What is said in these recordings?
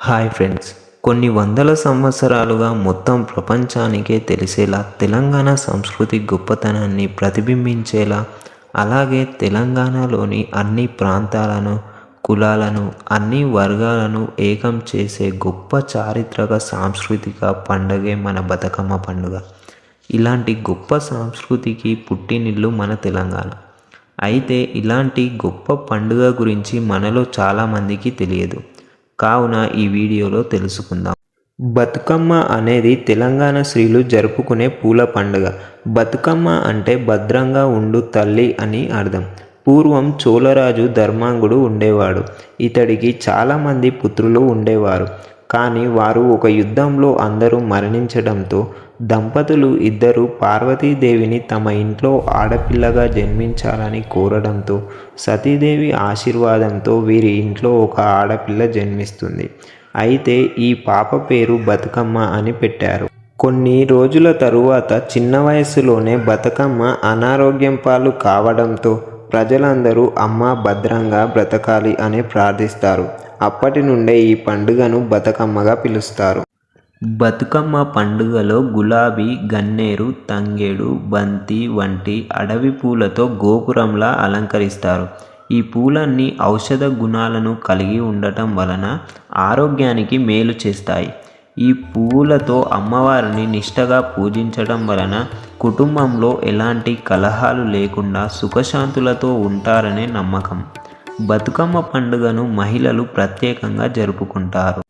Hi friends. కొన్ని వందల సంవత్సరాలుగా మొత్తం ప్రపంచానికే తెలిసేలా తెలంగాణ సంస్కృతి గొప్పతనాన్ని ప్రతిబింబించేలా అలాగే తెలంగాణలోని అన్ని ప్రాంతాలను కులాలను అన్ని వర్గాలను ఏకం చేసే గొప్ప చారిత్రక సాంస్కృతిక పండగే మన బతుకమ్మ పండుగ. ఇలాంటి గొప్ప సంస్కృతికి పుట్టినిల్లు మన తెలంగాణ. అయితే ఇలాంటి గొప్ప పండుగ గురించి మనలో చాలామందికి తెలియదు. కావున ఈ వీడియోలో తెలుసుకుందాం. బతుకమ్మ అనేది తెలంగాణ స్త్రీలు జరుపుకునే పూల పండుగ. బతుకమ్మ అంటే భద్రంగా ఉండు తల్లి అని అర్థం. పూర్వం చోళరాజు ధర్మాంగుడు ఉండేవాడు. ఇతడికి చాలామంది పుత్రులు ఉండేవారు. కానీ వారు ఒక యుద్ధంలో అందరూ మరణించడంతో దంపతులు ఇద్దరు పార్వతీదేవిని తమ ఇంట్లో ఆడపిల్లగా జన్మించాలని కోరడంతో సతీదేవి ఆశీర్వాదంతో వీరి ఇంట్లో ఒక ఆడపిల్ల జన్మిస్తుంది. అయితే ఈ పాప పేరు బతుకమ్మ అని పెట్టారు. కొన్ని రోజుల తరువాత చిన్న వయసులోనే బతుకమ్మ అనారోగ్యం పాలు కావడంతో ప్రజలందరూ అమ్మ భద్రంగా బ్రతకాలి అని ప్రార్థిస్తారు. అప్పటి నుండే ఈ పండుగను బతుకమ్మగా పిలుస్తారు. బతుకమ్మ పండుగలో గులాబీ గన్నేరు తంగేడు బంతి వంటి అడవి పూలతో గోపురంలా అలంకరిస్తారు. ఈ పూలన్నీ ఔషధ గుణాలను కలిగి ఉండటం వలన ఆరోగ్యానికి మేలు చేస్తాయి. ఈ పువ్వులతో అమ్మవారిని నిష్టగా పూజించడం వలన కుటుంబంలో ఎలాంటి కలహాలు లేకుండా సుఖశాంతులతో ఉంటారనే నమ్మకం. బతుకమ్మ పండుగను మహిళలు ప్రత్యేకంగా జరుపుకుంటారు.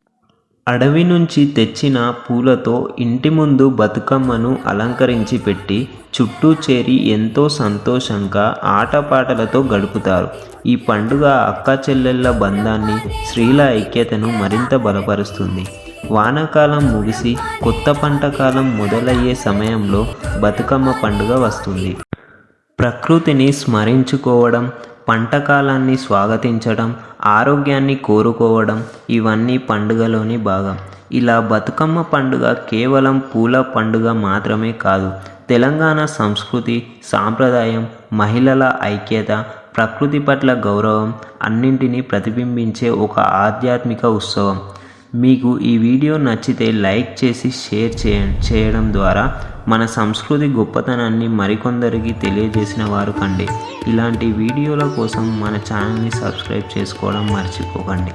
అడవి నుంచి తెచ్చిన పూలతో ఇంటి ముందు బతుకమ్మను అలంకరించి పెట్టి చుట్టూ చేరి ఎంతో సంతోషంగా ఆటపాటలతో గడుపుతారు. ఈ పండుగ అక్క చెల్లెళ్ళ బంధాన్ని స్త్రీల ఐక్యతను మరింత బలపరుస్తుంది. వానాకాలం ముగిసి కొత్త పంట కాలం మొదలయ్యే సమయంలో బతుకమ్మ పండుగ వస్తుంది. ప్రకృతిని స్మరించుకోవడం పంటకాలాన్ని స్వాగతించడం ఆరోగ్యాన్ని కోరుకోవడం ఇవన్నీ పండుగలోని భాగం. ఇలా బతుకమ్మ పండుగ కేవలం పూల పండుగ మాత్రమే కాదు తెలంగాణ సంస్కృతి సాంప్రదాయం మహిళల ఐక్యత ప్రకృతి పట్ల గౌరవం అన్నింటినీ ప్రతిబింబించే ఒక ఆధ్యాత్మిక ఉత్సవం. మీకు ఈ వీడియో నచ్చితే లైక్ చేసి షేర్ చేయ చేయడం ద్వారా మన సంస్కృతి గొప్పతనాన్ని మరికొందరికి తెలియజేసిన వారు కండి. ఇలాంటి వీడియోల కోసం మన ఛానల్ని సబ్స్క్రైబ్ చేసుకోవడం మర్చిపోకండి.